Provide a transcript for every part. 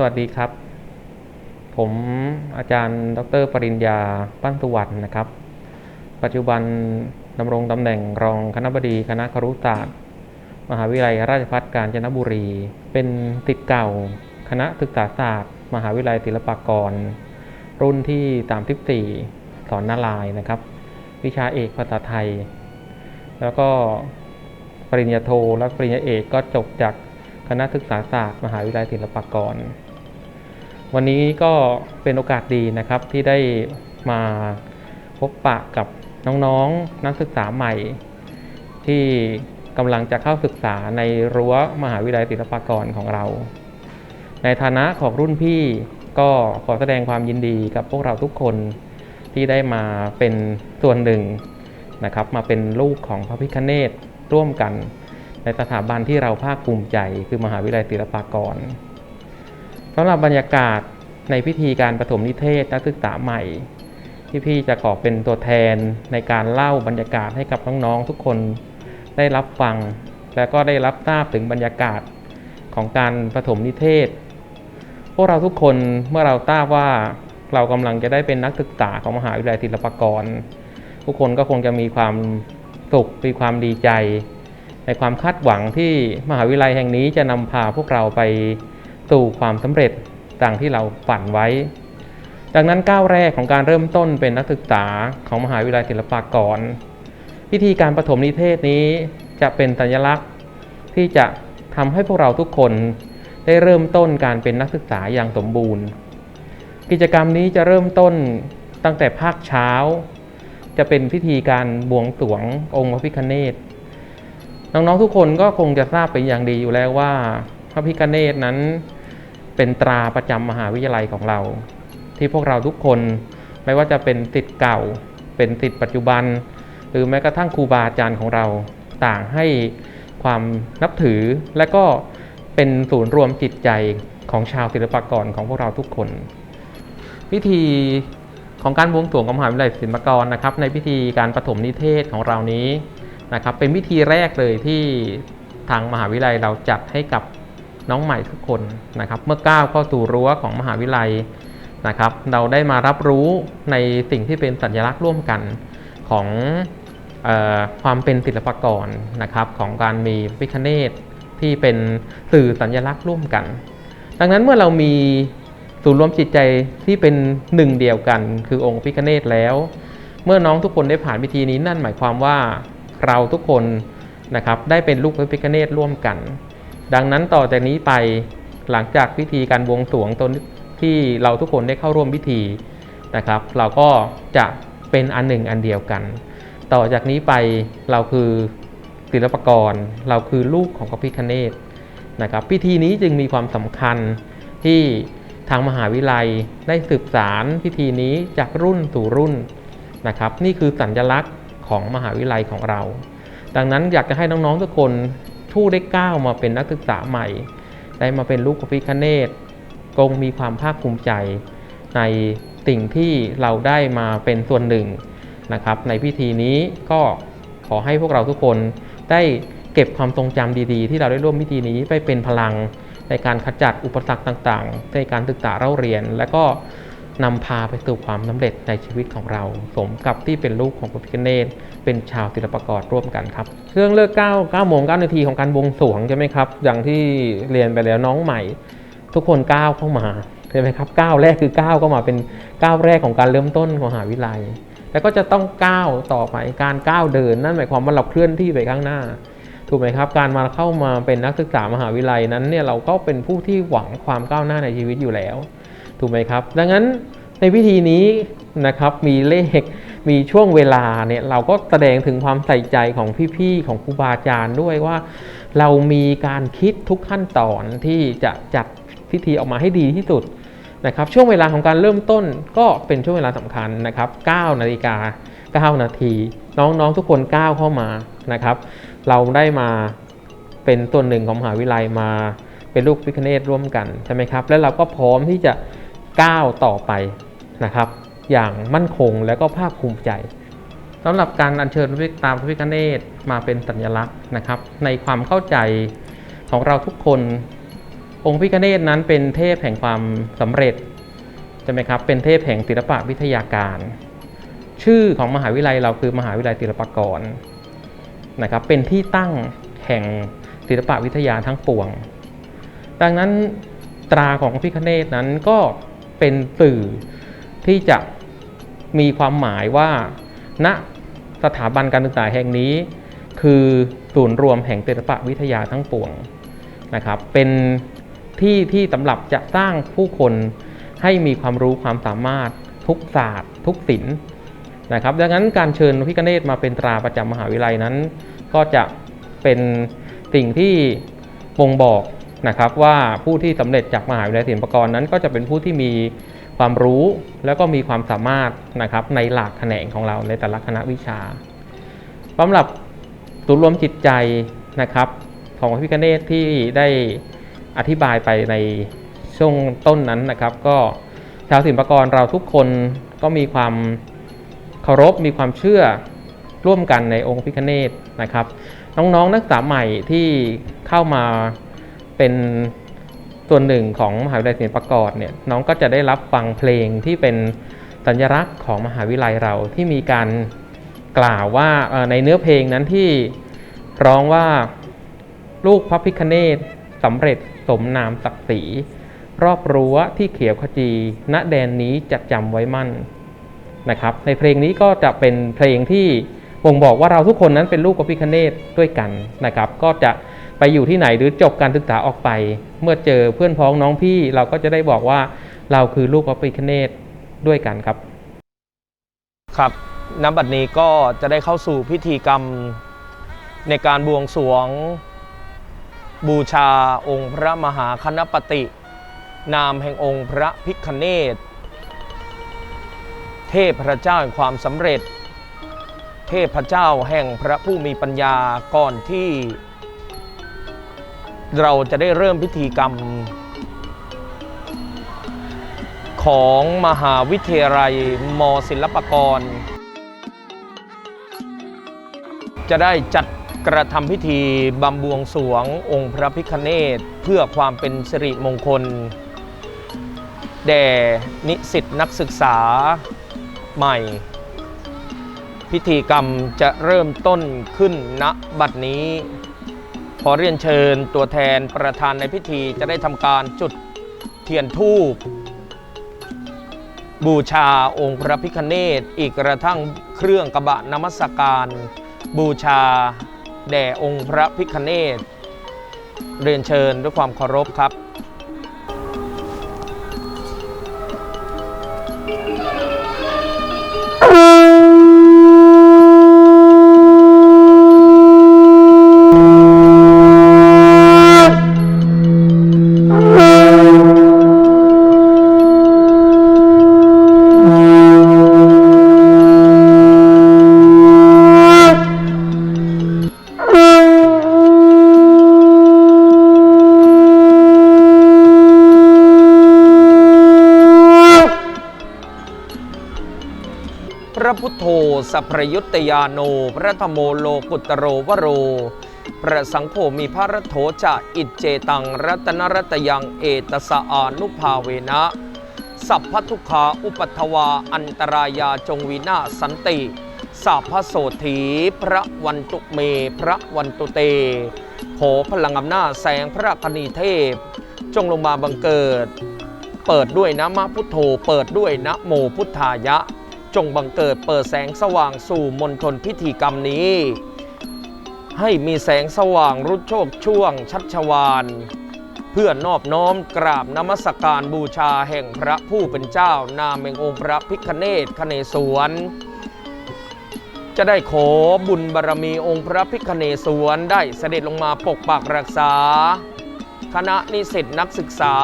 สวัสดีครับ ผมอาจารย์ ดร ปริญญา ปั้นสุวรรณนะครับ ปัจจุบันดำรงตำแหน่งรองคณะบดีคณะครุศาสตร์ มหาวิทยาลัยราชภัฏกาญจนบุรี เป็นติดเก่า คณะศึกษาศาสตร์ มหาวิทยาลัยศิลปากร รุ่นที่ 34 สอนนาลายนะครับ วิชาเอกภาษาไทย แล้วก็ปริญญาโทและปริญญาเอกก็จบจากคณะศึกษาศาสตร์ มหาวิทยาลัยศิลปากร วันนี้ก็เป็นโอกาสดีนะครับที่ได้มาพบปะกับน้องๆนักศึกษาใหม่ ที่กำลังจะเข้าศึกษาในรั้วมหาวิทยาลัยศิลปากรของเรา ในฐานะของรุ่นพี่ก็ขอแสดงความยินดีกับพวกเราทุกคนที่ได้มาเป็นส่วนหนึ่งนะครับ มาเป็นลูกของพระพิคเนตร่วมกัน ในสถาบันที่เราภาคภูมิใจคือมหาวิทยาลัยศิลปากรำหรับบรรยากาศในพิธีการประถมนิเทศนักศึกษาใหม่ ที่พี่จะขอเป็นตัวแทนในการเล่าบรรยากาศให้กับน้องๆทุกคนได้รับฟัง และก็ได้รับทราบถึงบรรยากาศของการประถมนิเทศ พวกเราทุกคนเมื่อเราทราบว่าเรากำลังจะได้เป็นนักศึกษาของมหาวิทยาลัยศิลปากร ทุกคนก็คงจะมีความสุขมีความดีใจ ในความคาดหวังที่มหาวิทยาลัยแห่งนี้จะนำพาพวกเราไป สู่ความสำเร็จดังที่เราฝันไว้ ดังนั้นก้าวแรกของการเริ่มต้นเป็นนักศึกษาของมหาวิทยาลัยศิลปากรพิธีการประถมนิเทศนี้จะเป็นสัญลักษณ์ ที่จะทำให้พวกเราทุกคนได้เริ่มต้นการเป็นนักศึกษาอย่างสมบูรณ์ กิจกรรมนี้จะเริ่มต้นตั้งแต่ภาคเช้า จะเป็นพิธีการบวงสรวงองค์พระพิฆเนศน้องๆทุกคนก็คงจะทราบเป็นอย่างดีอยู่แล้วว่า พระพิฆเนศนั้น เป็นตราประจำมหาวิทยาลัยของเรา ที่พวกเราทุกคนไม่ว่าจะเป็นติดเก่า เป็นติดปัจจุบัน หรือแม้กระทั่งครูบาอาจารย์ของเราต่างให้ความนับถือและก็เป็นศูนย์รวมจิตใจของชาวศิลปากรของพวกเราทุกคน พิธีของการบวงสรวงของมหาวิทยาลัยศิลปากรนะครับ ในพิธีการประถมนิเทศของเรานี้นะครับ เป็นพิธีแรกเลยที่ทางมหาวิทยาลัยเราจัดให้กับ น้องใหม่ทุกคนนะครับ เมื่อก้าวเข้าสู่รั้วของมหาวิทยาลัยนะครับ เราได้มารับรู้ในสิ่งที่เป็นสัญลักษณ์ร่วมกันของออความเป็นศิลปกรนะครับ ของการมีพิคเนตที่เป็นสื่อสัญลักษณ์ร่วมกัน ดังนั้นเมื่อเรามีศูนย์รวมจิตใจที่เป็นหนึ่งเดียวกัน คือองค์พิคเนตแล้ว เมื่อน้องทุกคนได้ผ่านพิธีนี้นั่นหมายความว่าเราทุกคนนะครับได้เป็นลูกพระพิคเนตร่วมกัน ดังนั้นต่อจากนี้ไปหลังจากพิธีการบวงสรวงตนที่เราทุกคนได้เข้าร่วมพิธีนะครับ เราก็จะเป็นอันหนึ่งอันเดียวกัน ต่อจากนี้ไปเราคือศิลปกรเราคือลูกของพระพิคเนตนะครับ พิธีนี้จึงมีความสำคัญที่ทางมหาวิทยาลัยได้สืบสารพิธีนี้จากรุ่นสู่รุ่นนะครับ นี่คือสัญลักษณ์ของมหาวิทยาลัยของเรา ดังนั้นอยากจะให้น้องๆทุกคน ทู่ได้ก้าวมาเป็นนักศึกษาใหม่ ได้มาเป็นลูกพระพิคเนตกงมีความภาคภูมิใจ ในสิ่งที่เราได้มาเป็นส่วนหนึ่งนะครับ ในพิธีนี้ก็ขอให้พวกเราทุกคนได้เก็บความทรงจำดีๆ ที่เราได้ร่วมพิธีนี้ไปเป็นพลังในการขจัดอุปสรรคต่างๆ ในการศึกษาเล่าเรียน และก็ นำพาไปสู่ความสำเร็จในชีวิตของเรา สมกับที่เป็นลูกของพระพิฆเนศเป็นชาวศิลปกรร่วมกันครับ เครื่องเลิก9 9โมง9นาทีของการบวงสรวงใช่ไหมครับ อย่างที่เรียนไปแล้วน้องใหม่ ทุกคนก้าวเข้ามาใช่ไหมครับก้าวแรกคือก้าวเข้ามาเป็นก้าวแรกของการเริ่มต้นของมหาวิทยาลัยแล้วก็จะต้องก้าวต่อไปการก้าวเดิน นั่นหมายความว่าเราเคลื่อนที่ไปข้างหน้า ถูกไหมครับ การมาเข้ามาเป็นนักศึกษามหาวิทยาลัยนั้นเนี่ยเราก็เป็นผู้ที่หวังความก้าวหน้าในชีวิตอยู่แล้ว ถูกไหมครับ ดังนั้น ในพิธีนี้นะครับมีเลขมีช่วงเวลาเนี่ยเราก็แสดงถึงความใส่ใจของพี่ๆของครูบาอาจารย์ด้วยว่า เรามีการคิดทุกขั้นตอนที่จะจัดพิธีออกมาให้ดีที่สุดนะครับช่วงเวลาของการเริ่มต้นก็เป็นช่วงเวลาสำคัญนะครับ9นาฬิกา9นาที น้องๆทุกคนก้าวเข้ามานะครับ เราได้มาเป็นส่วหนึ่งของมหาวิทยาลัยมาเป็นลูกพิคเนตร่วมกันใช่ไหมครับ และเราก็พร้อมที่จะก้าวต่อไป นะครับ อย่างมั่นคงและก็ภาคภูมิใจสำหรับการอัญเชิญพระพิตามพระพิคเนตมาเป็นสัญลักษณ์นะครับ ในความเข้าใจของเราทุกคน องค์พิคเนตนั้นเป็นเทพแห่งความสำเร็จใช่ไหมครับเป็นเทพแห่งศิลปะวิทยาการ ชื่อของมหาวิทยาลัยเราคือมหาวิทยาลัยศิลปากรนะครับเป็นที่ตั้งแห่งศิลปะวิทยาทั้งปวง ดังนั้นตราของพิคเนตนั้นก็เป็นสื่อ ที่จะมีความหมายว่าณสถาบันการศึกษาแห่งนี้ คือศูนย์รวมแห่งศิลปะวิทยาทั้งปวงนะครับ เป็นที่ที่สำหรับจะสร้างผู้คนให้มีความรู้ความสามารถทุกศาสตร์ ทุกศิลป์นะครับ ดังนั้นการเชิญพระพิคเนตมาเป็นตราประจำมหาวิทยาลัยนั้น ก็จะเป็นสิ่งที่บ่งบอกนะครับว่าผู้ที่สำเร็จจากมหาวิทยาลัยศิลปากรนั้น ก็จะเป็นผู้ที่มี ความรู้แล้วก็มีความสามารถนะครับในหลากแขนงของเราในแต่ละคณะวิชาสำหรับศูนย์รวมจิตใจนะครับของพระพิคเนตที่ได้อธิบายไปในช่วงต้นนั้นนะครับ ก็ชาวศิลปกรเราทุกคนก็มีความเคารพมีความเชื่อร่วมกันในองค์พิคเนตนะครับ น้องๆนักศึกษาใหม่ที่เข้ามาเป็น ส่วนหนึ่งของมหาวิทยาลัยศิลปากรเนี่ยน้องก็จะได้รับฟังเพลงที่เป็นสัญลักษณ์ของมหาวิทยาลัยเราที่มีการกล่าวว่าในเนื้อเพลงนั้นที่ร้องว่าลูกพระพิคเนตสำเร็จสมนามศักดิ์ศรีรอบรั้วที่เขียวขจี ณแดนนี้จะจำไว้มั่นนะครับ ในเพลงนี้ก็จะเป็นเพลงที่บ่งบอกว่าเราทุกคนนั้นเป็นลูกพระพิคเนตด้วยกันนะครับ ก็จะ ไปอยู่ที่ไหนหรือจบการศึกษาออกไป เมื่อเจอเพื่อนพ้องน้องพี่เราก็จะได้บอกว่าเราคือลูกพระพิคเนตด้วยกันครับ ครับณบัดนี้ก็จะได้เข้าสู่พิธีกรรมในการบวงสรวง บูชาองค์พระมหาคณปติ นามแห่งองค์พระพิคเนตเทพพระเจ้าแห่งความสำเร็จ เทพพระเจ้าแห่งพระผู้มีปัญญาก่อนที่ เราจะได้เริ่มพิธีกรรม ของมหาวิทยาลัยมศิลปากร จะได้จัดกระทำพิธีบำบวงสวงองค์พระพิคเนตเพื่อความเป็นสิริมงคล แด่นิสิตนักศึกษาใหม่ พิธีกรรมจะเริ่มต้นขึ้นณบัดนี้ ขอเรียนเชิญตัวแทนประธานในพิธีจะได้ทำการจุดเทียนทูปบูชาองค์พระพิคเนตอีกกระทั่งเครื่องกระบะนมัสการ บูชาแด่องค์พระพิคเนตเรียนเชิญด้วยความเคารพครับ พพยุตยาโน พระธรรมโมโลกุตโรวโร พระสังโฆมีพระรโถจะอิจเจตังรัตนรัตยังเอตสะอานุภาเวนะ สัพพทุขาอุปัทวาอันตรายาจงวินาสันติสัพพโสถีพระวันตุเม พระวันตุเตโผพลังอำนาจแสงพระคณีเทพ จงลงมาบังเกิด เปิดด้วยนะมะพุทโธ เปิดด้วยนะโมพุทธายะ จงบังเกิดเปิดแสงสว่างสู่มณฑลพิธีกรรมนี้ ให้มีแสงสว่างรุดโชคช่วงชัชวานเพื่อนอบน้อมกราบนมัสการบูชาแห่งพระผู้เป็นเจ้านามแห่งองค์พระพิคเนศคเนศวร จะได้ขอบุญบารมีองค์พระพิคเนศวรได้เสด็จลงมาปกปักรักษา คณะนิสิตนักศึกษา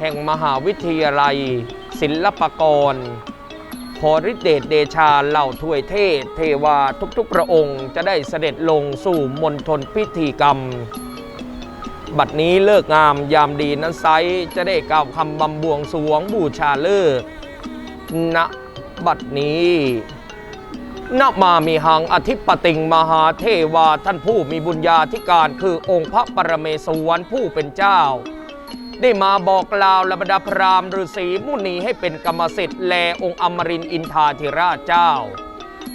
แห่งมหาวิทยาลัย ศิลปากร ขอฤทธิเดชเดชาเหล่าทวยเทพเทวาทุกๆพระองค์ จะได้เสด็จลงสู่มณฑลพิธีกรรม บัดนี้เลิกงามยามดีนั้นไซจะได้กล่าวคำบำบวงสรวงบูชาเลิกณบัดนี้ณมามีหังอธิปติงมหาเทวาท่านผู้มีบุญญาธิการคือองค์พระปรเมศวรผู้เป็นเจ้า ได้มาบอกกล่าวลบดาพราหมณ์ฤาษีมุนีให้เป็นกรรมสิทธิ์แลองค์อมรินอินทาธิราชเจ้า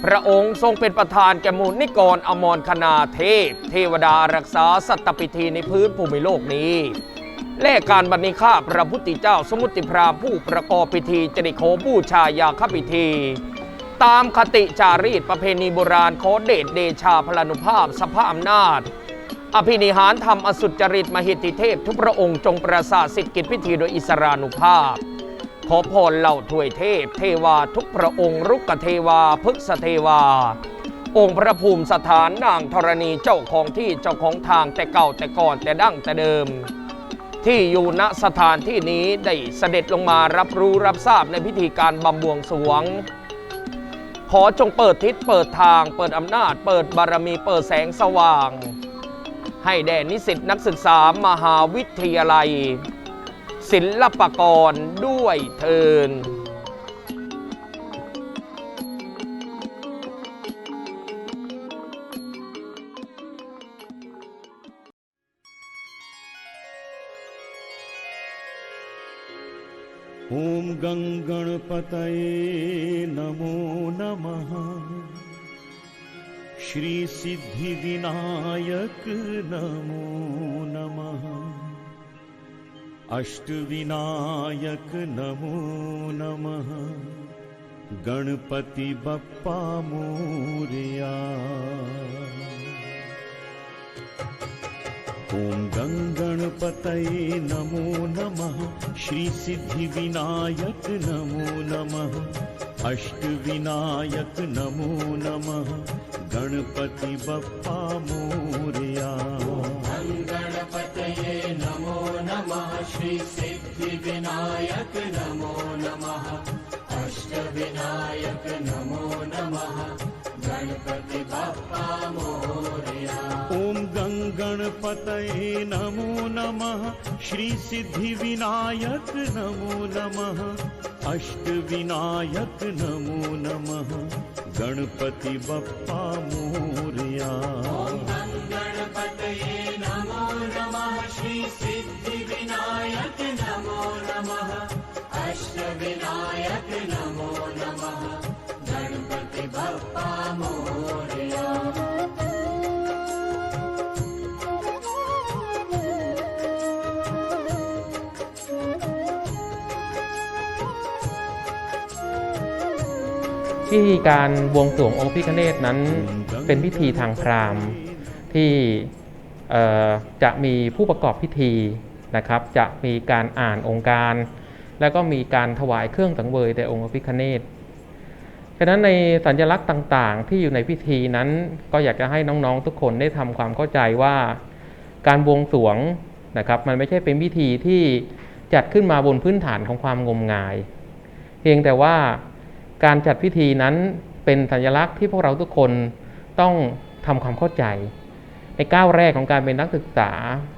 พระองค์ทรงเป็นประธานแก่มูลนิกรอมรคณาเทพ เทวดารักษาสัตตปิธีในพื้นภูมิโลกนี้และการบันนี้ข้าพระพุทธเจ้าสมุติพราหมณ์ผู้ประกอบพิธีจะได้ขอบูชายาคพิธี ตามคติจารีตประเพณีโบราณขอเดชเดชาพลานุภาพสภาพอำนาจ อภินิหารธรรมอสุจริตมหิทธิเทพ ทุกพระองค์จงประสาทสิทธิกิจพิธีโดยอิสรานุภาพ ขอพรเหล่าถวยเทพ เทวาทุกพระองค์ รุกเทวาพฤกษเทวา องค์พระภูมิสถานนางธรณีเจ้าของที่เจ้าของทางแต่เก่าแต่ก่อนแต่ดั้งแต่เดิม ที่อยู่ณสถานที่นี้ได้เสด็จลงมารับรู้รับทราบในพิธีการบำบวงสวงขอจงเปิดทิศเปิดทาง เปิดอำนาจ เปิดบารมี เปิดแสงสว่าง ให้แด่นิสิตนักศึกษามหาวิทยาลัย ศิลปากรด้วยเทิน ॐ गङ्गणपतये नमो नमः श्रीसिद्धिविनायक नमो नमः। अष्टविनायक नमो नमः। गणपति बप्पा मोरया। ॐ गङ्गणपतये नमो नमः। श्रीसिद्धिविनायक नमो नमः अष्टविनायक नमो नमः। गणपति बप्पा मोर्या। गणपतये नमो नमः। श्री सिद्धिविनायक नमो नमः। अष्टविनायक नमो नमः। गणपति बप्पा मोर्या। गणपतये नमो नमः श्रीसिद्धिविनायक नमो नमः अष्टविनायक नमो नमः गणपति बप्पा मोर्या। गणपतये नमो नमः श्री नमो नमः अष्टविनायक พิธีการบวงสรวงองค์พิฆเนศนั้นเป็นพิธีทางพราหมณ์ที่จะมีผู้ประกอบพิธีนะครับ จะมีการอ่านองค์การ แล้วก็มีการถวายเครื่องสังเวยแด่องค์พระพิฆเนศฉะนั้นในสัญลักษณ์ต่างๆ ที่อยู่ในพิธีนั้นก็อยากจะให้น้องๆทุกคนได้ทำความเข้าใจว่าการบวงสรวงนะครับ มันไม่ใช่เป็นพิธีที่จัดขึ้นมาบนพื้นฐานของความงมงาย เพียงแต่ว่า การจัดพิธีนั้นเป็นสัญลักษณ์ที่พวกเราทุกคนต้องทำความเข้าใจ ในก้าวแรกของการเป็นนักศึกษา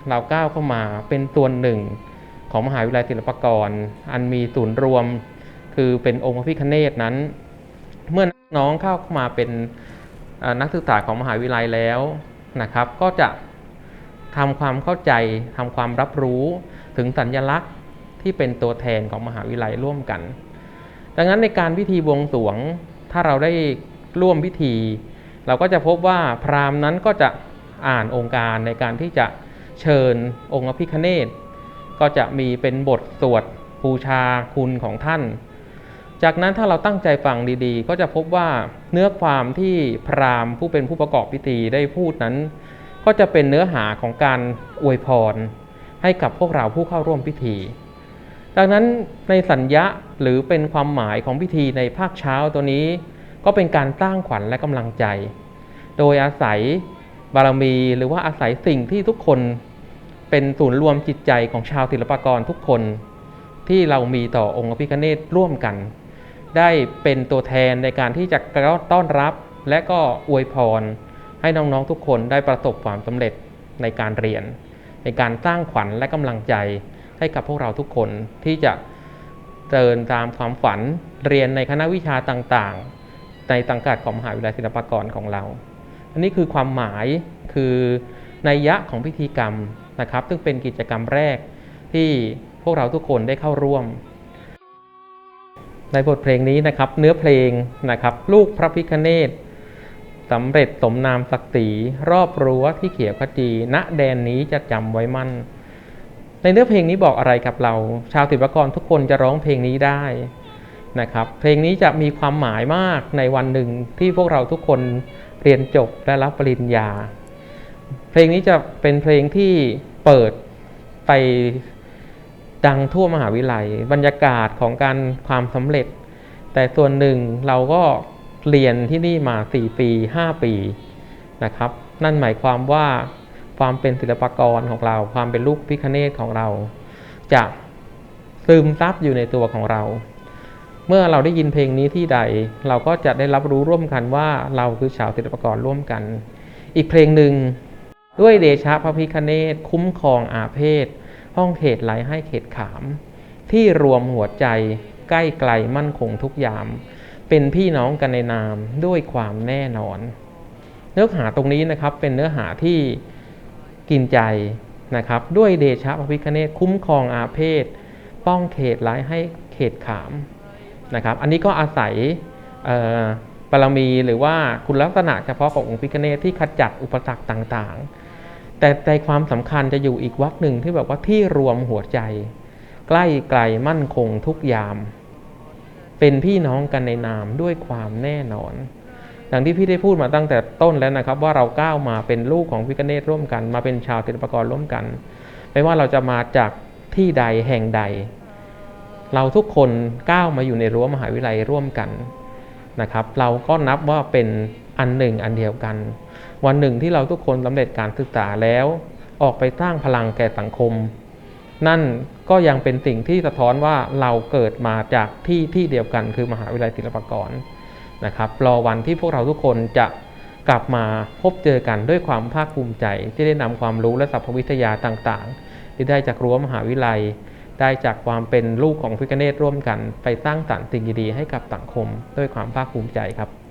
เราก้าวเข้ามาเป็นส่วนหนึ่ง ของมหาวิทยาลัยศิลปากร อันมีศูนย์รวม คือเป็นองค์พระพิฆเนศนั้น เมื่อน้องเข้ามาเป็นนักศึกษาของมหาวิทยาลัยแล้วนะครับ ก็จะทำความเข้าใจทำความรับรู้ถึงสัญลักษณ์ที่เป็นตัวแทนของมหาวิทยาลัยร่วมกัน ดังนั้นในการพิธีบวงสรวงถ้าเราได้ร่วมพิธี เราก็จะพบว่าพราหมณ์นั้นก็จะอ่านองค์การในการที่จะเชิญองค์พระพิฆเนศก็จะมีเป็นบทสวดบูชาคุณของท่าน จากนั้นถ้าเราตั้งใจฟังดีๆ ก็จะพบว่าเนื้อความที่พราหมณ์ผู้เป็นผู้ประกอบพิธีได้พูดนั้น ก็จะเป็นเนื้อหาของการอวยพรให้กับพวกเราผู้เข้าร่วมพิธี ดังนั้นในสัญญะหรือเป็นความหมายของพิธีในภาคเช้าตัวนี้ ก็เป็นการสร้างขวัญและกำลังใจ โดยอาศัยบารมีหรือว่าอาศัยสิ่งที่ทุกคนเป็นศูนย์รวมจิตใจของชาวศิลปากรทุกคน ที่เรามีต่อองค์พระพิฆเนศร่วมกัน ได้เป็นตัวแทนในการที่จะต้อนรับและก็อวยพร ให้น้องๆทุกคนได้ประสบความสำเร็จในการเรียน ในการสร้างขวัญและกำลังใจ ให้กับพวกเราทุกคนที่จะเดินตามความฝันเรียนในคณะวิชาต่างๆ ในสังกัดของมหาวิทยาลัยศิลปากรของเรา อันนี้คือความหมายคือนัยยะของพิธีกรรมนะครับ ซึ่งเป็นกิจกรรมแรกที่พวกเราทุกคนได้เข้าร่วม ในบทเพลงนี้นะครับ เนื้อเพลงนะครับ ลูกพระพิคเนตสำเร็จสมนามศักดิ์ศรีรอบรั้วที่เขียวขจีณแดนนี้จะจำไว้มั่น ในเนื้อเพลงนี้บอกอะไรกับเรา ชาวศิลปกรทุกคนจะร้องเพลงนี้ได้นะครับเพลงนี้จะมีความหมายมากในวันหนึ่งที่พวกเราทุกคนเรียนจบและรับปริญญา เพลงนี้จะเป็นเพลงที่เปิดไปดังทั่วมหาวิทยาลัย บรรยากาศของการความสำเร็จ แต่ส่วนหนึ่งเราก็เรียนที่นี่มา 4 ปี 5 ปีนะครับ นั่นหมายความว่า ความเป็นศิลปกรของเรา ความเป็นลูกพิคเนตของเรา จะซึมซับอยู่ในตัวของเรา เมื่อเราได้ยินเพลงนี้ที่ใด เราก็จะได้รับรู้ร่วมกันว่าเราคือชาวศิลปกรร่วมกัน อีกเพลงหนึ่งด้วยเดชะพระพิคเนตคุ้มครองอาเพศ ห้องเขตไหลให้เขตขาม ที่รวมหัวใจใกล้ไกลมั่นคงทุกยาม เป็นพี่น้องกันในนามด้วยความแน่นอน เนื้อหาตรงนี้นะครับเป็นเนื้อหาที่ กินใจนะครับ ด้วยเดชะพระพิคเนตคุ้มครองอาเพศ ป้องเขตร้ายให้เขตขามนะครับ อันนี้ก็อาศัยเอ่อบารมีหรือว่าคุณลักษณะเฉพาะขององค์พิคเนตที่ขจัดอุปสรรคต่างๆ แต่ใจความสำคัญจะอยู่อีกวรรคหนึ่งที่แบบว่าที่รวมหัวใจ ใกล้ไกลมั่นคงทุกยาม เป็นพี่น้องกันในนามด้วยความแน่นอน ดังที่พี่ได้พูดมาตั้งแต่ต้นแล้วนะครับ ว่าเราก้าวมาเป็นลูกของพิคเนตร่วมกัน มาเป็นชาวศิลปกรร่วมกัน ไม่ว่าเราจะมาจากที่ใดแห่งใด เราทุกคนก้าวมาอยู่ในรั้วมหาวิทยาลัยร่วมกันนะครับ เราก็นับว่าเป็นอันหนึ่งอันเดียวกัน วันหนึ่งที่เราทุกคนสำเร็จการศึกษาแล้วออกไปสร้างพลังแก่สังคม นั่นก็ยังเป็นสิ่งที่สะท้อนว่าเราเกิดมาจากที่ที่เดียวกันคือมหาวิทยาลัยศิลปากร นะครับรอวันที่พวกเราทุกคนจะกลับมาพบเจอกันด้วยความภาคภูมิใจ ที่ได้นำความรู้และศัพทวิทยาต่างๆ ที่ได้จากรั้วมหาวิทยาลัย ได้จากความเป็นลูกของพิกเนตร่วมกัน ไปสร้างสรรค์สิ่งดีๆให้กับสังคม ด้วยความภาคภูมิใจครับ